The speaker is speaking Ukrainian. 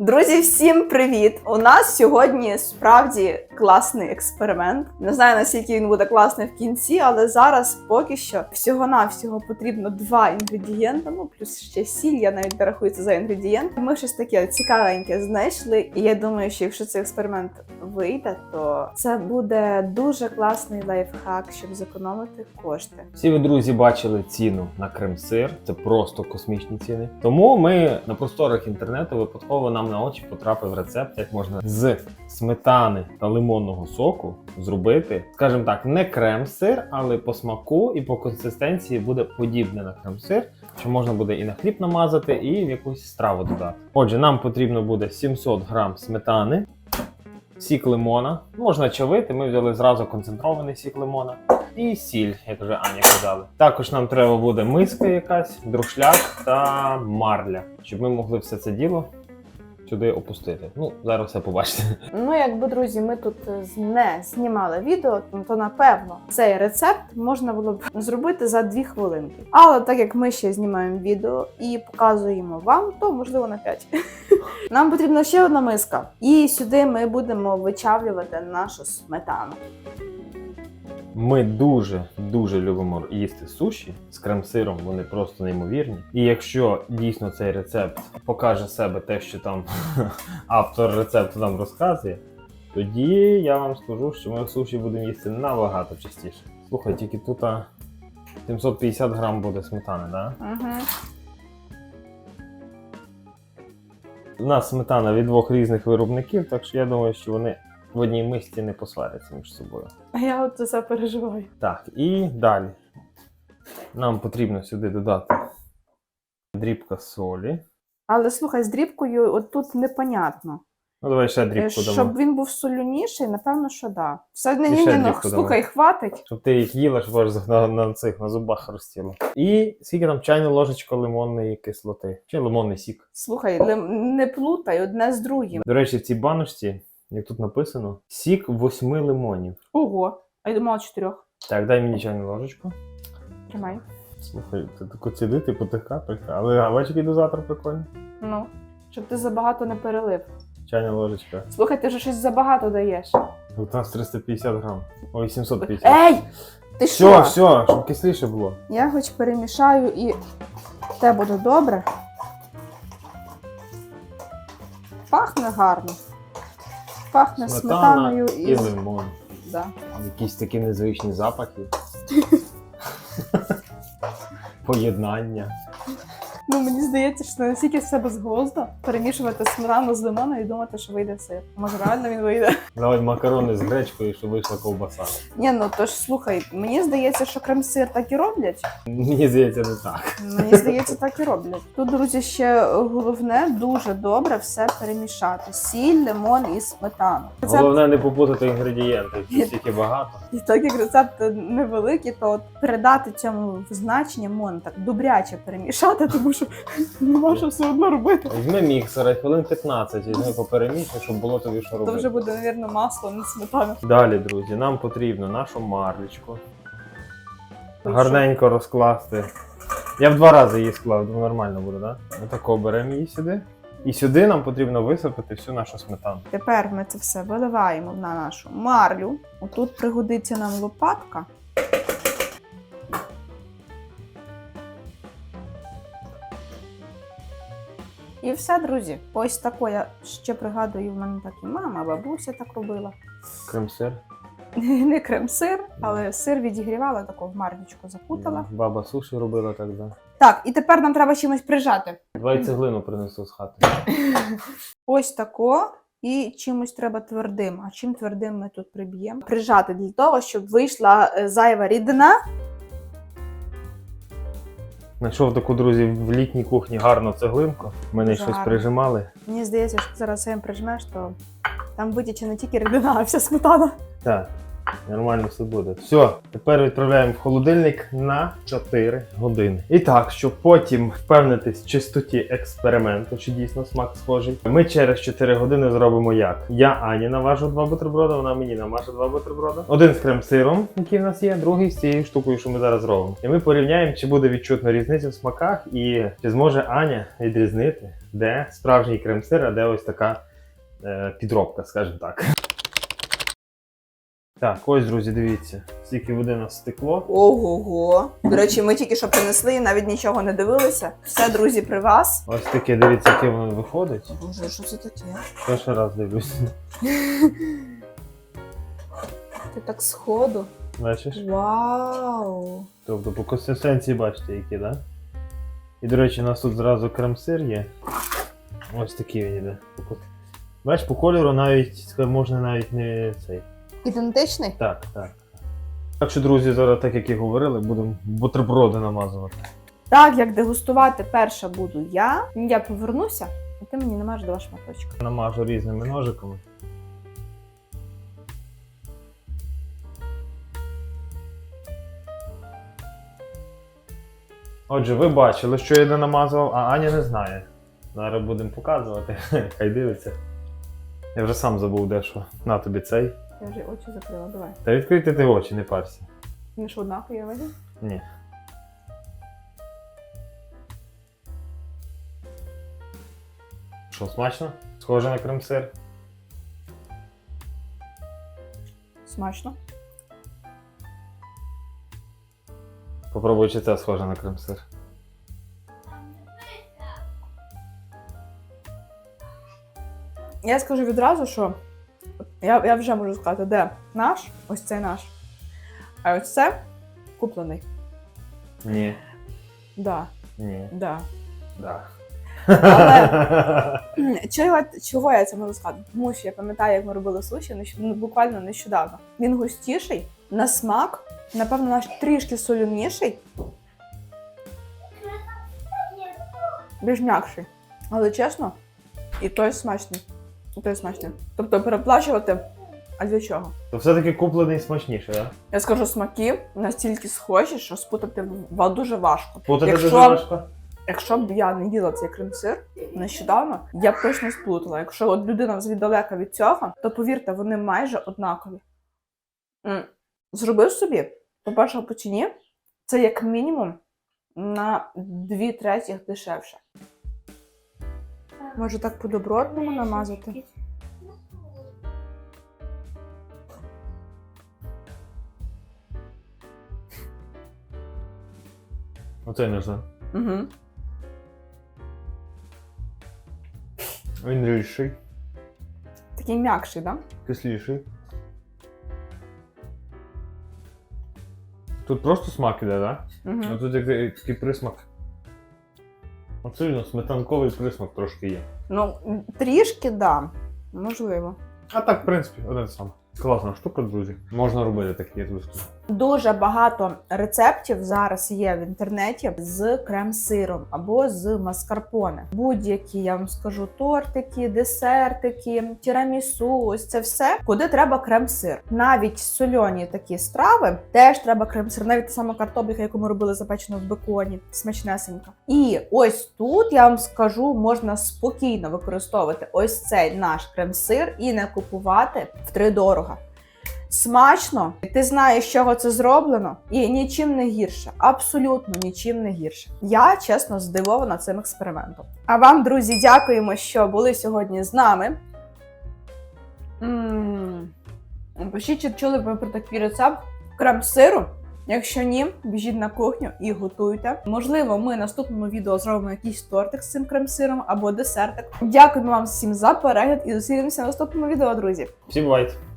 Друзі, всім привіт! У нас сьогодні справді класний експеримент. Не знаю наскільки він буде класний в кінці, але зараз поки що всього-навсього потрібно два інгредієнти. Ну плюс ще сіль. Я навіть це за інгредієнт. Ми щось таке цікавеньке знайшли. І я думаю, що якщо цей експеримент вийде, то це буде дуже класний лайфхак, щоб зекономити кошти. Всі ви друзі бачили ціну на крем-сир. Це просто космічні ціни. Тому ми на просторах інтернету випадково нам на очі потрапив рецепт, як можна з сметани та лимонного соку зробити, скажімо так, не крем-сир, але по смаку і по консистенції буде подібне на крем-сир, що можна буде і на хліб намазати, і в якусь страву додати. Отже, нам потрібно буде 700 грам сметани. Сік лимона, можна чавити. Ми взяли зразу концентрований сік лимона і сіль, як вже Аня казали. Також нам треба буде миска якась, друшляк та марля, щоб ми могли все це діло сюди опустити. Ну, зараз все побачите. Ну, якби друзі, ми тут е, не знімали відео, то напевно цей рецепт можна було б зробити за дві хвилинки. Але так як ми ще знімаємо відео і показуємо вам, то можливо на 5. Нам потрібна ще одна миска, і сюди ми будемо вичавлювати нашу сметану. Ми дуже дуже любимо їсти суші з крем-сиром. Вони просто неймовірні. І якщо дійсно цей рецепт покаже себе те, що там автор рецепту нам розказує, тоді я вам скажу, що ми суші будемо їсти набагато частіше. Слухай, тільки тут 750 грам буде сметани, да? Угу. У нас сметана від двох різних виробників, так що я думаю, що вони в одній мисці не посваряться між собою. А я от за це переживаю. Так, і далі. Нам потрібно сюди додати дрібка солі. Але слухай, з дрібкою от тут непонятно. Ну, давай ще Е, дрібку дамо. Щоб він був солюніший, напевно, що да. Все І ні, ще ні, ну дрібку слухай, хватить. Щоб ти їх їла, щоб аж на, на цих на зубах хрустіло. І скільки там чайна ложечка лимонної кислоти. Чи лимонний сік. Слухай, лим- не плутай одне з другим. До речі, в цій баночці, як тут написано, сік восьми лимонів. Ого, а я думала чотирьох. Так, дай мені чайну ложечку. Тримай. Слухай, це тако цідити по тих капельках. Але а бачиш, який дозатор прикольний. Ну, щоб ти забагато не перелив. Чайна ложечка. Слухай, ти вже щось забагато даєш. У нас 350 грам. Ой, 750. Ей! Ти Все, що? все, щоб кисліше було. Я хоч перемішаю і те буде добре. Пахне гарно. Пахне сметаною і. і лимон. Да. Якісь такі незвичні запахи. Поєднання. Ну, мені здається, що настільки все безглуздо перемішувати сметану з лимоном і думати, що вийде сир. Може, реально він вийде. Давай макарони з гречкою, щоб вийшла ковбаса. Ні, ну то ж слухай, мені здається, що крем-сир так і роблять. Мені здається, не так. Мені здається, так і роблять. Тут, друзі, ще головне дуже добре все перемішати: сіль, лимон і сметану. Це Головне не попутати інгредієнти, їх стільки багато. і так як рецепт невеликий, то от передати цьому значення можна так добряче перемішати, тому що нема що все одно робити. Візьми міксера, хвилин 15, візьми поперемішай, щоб було тобі що То робити. вже буде, мабуть, масло, не сметана. Далі, друзі, нам потрібно нашу марлечку. Гарненько розкласти. Я в два рази її склав, думаю, нормально буде, так? Да? Отако беремо її сюди. І сюди нам потрібно висипати всю нашу сметану. Тепер ми це все виливаємо на нашу марлю. Отут пригодиться нам лопатка. І все, друзі. Ось тако я ще пригадую, в мене так і мама, бабуся так робила. Крем-сир. Не крем-сир, але сир відігрівала, таку в марлючку закутала. Баба суші робила так, да. Так, і тепер нам треба чимось прижати. Давай цеглину принесу з хати. Ось тако. І чимось треба твердим. А чим твердим ми тут приб'ємо? Прижати для того, щоб вийшла е, зайва рідина. Знайшов таку, друзі, в літній кухні гарну цеглинку. Мене Дуже щось гарно. прижимали. Мені здається, що зараз цим прижмеш, то там витіче не тільки рідина, а вся сметана. Так. Нормально все буде. Все, тепер відправляємо в холодильник на 4 години. І так, щоб потім впевнитись в чистоті експерименту, чи дійсно смак схожий. Ми через 4 години зробимо як? Я Ані наважу два бутерброди, вона мені намаже два бутерброди. Один з крем-сиром, який в нас є, другий з цією штукою, що ми зараз робимо. І ми порівняємо, чи буде відчутна різниця в смаках, і чи зможе Аня відрізнити, де справжній крем-сир, а де ось така е, підробка, скажімо так. Так, ось, друзі, дивіться, скільки води нас стекло. Ого-го. До речі, ми тільки що принесли і навіть нічого не дивилися. Все, друзі, при вас. Ось таке, дивіться, яке воно виходить. Боже, що це таке? Перший раз дивлюсь. Ти так сходу. Бачиш? Вау! Тобто по консистенції бачите, які, так? Да? І, до речі, у нас тут зразу крем-сир є. Ось такий він іде. Бачиш, по кольору навіть можна навіть не цей. Ідентичний? Так, так. Так що, друзі, зараз, так як і говорили, будемо бутерброди намазувати. Так, як дегустувати перша буду я. Я повернуся, а ти мені намажеш два шматочка. Намажу різними ножиками. Отже, ви бачили, що я не намазував, а Аня не знає. Зараз будемо показувати. Хай дивиться. Я вже сам забув дещо. На тобі цей. Я вже очі закрила, давай. Та відкрийте ти очі, не парся. Не ж однаково, я видів? Ні. Що, смачно? Схоже на крем-сир? Смачно. Попробуй, чи це схоже на крем-сир. Я скажу відразу, що я, я вже можу сказати, де наш, ось цей наш. А ось це куплений. Ні. Да, Ні. да. Да. Чого, чого я це можу сказати? Тому що я пам'ятаю, як ми робили суші ну, буквально нещодавно. Він густіший, на смак, напевно, наш трішки солоніший. Більш м'якший. Але чесно, і той смачний. Той смачний. Тобто переплачувати, а для чого? То все-таки куплений смачніше, так? Я скажу, смаки настільки схожі, що спутати ва- дуже важко. Путати Якщо- дуже важко. Якщо б я не їла цей крем-сир нещодавно, я б точно сплутала. Якщо от людина взагалі далека від цього, то повірте, вони майже однакові. Зробив собі, по-перше, по ціні, це як мінімум на дві третіх дешевше. Може так по-добротному намазати? Оце не знаю. Угу. Він рідший, Такий м'якший, так? кисліший. Тут просто смак іде, так? Да? Угу. А тут такий присмак. Абсолютно сметанковий присмак трошки є. Ну, трішки, да. Можливо. А так, в принципі, один сам. Класна штука, друзі. Можна робити такі, я. Дуже багато рецептів зараз є в інтернеті з крем-сиром або з маскарпоне. Будь-які, я вам скажу, тортики, десертики, тірамісу, ось це все, куди треба крем-сир. Навіть сольоні такі страви теж треба крем-сир, навіть та сама картопліка, яку ми робили запечену в беконі, смачнесенька. І ось тут я вам скажу, можна спокійно використовувати ось цей наш крем-сир і не купувати втридорога. Смачно, ти знаєш, з чого це зроблено, і нічим не гірше. Абсолютно нічим не гірше. Я чесно здивована цим експериментом. А вам, друзі, дякуємо, що були сьогодні з нами. Пишіть, чи чули ви про такий рецепт крем-сиру. Якщо ні, біжіть на кухню і готуйте. Можливо, ми наступному відео зробимо якийсь тортик з цим крем-сиром або десертик. Дякуємо вам всім за перегляд і зустрінемося в наступному відео, друзі. Всі бувайте!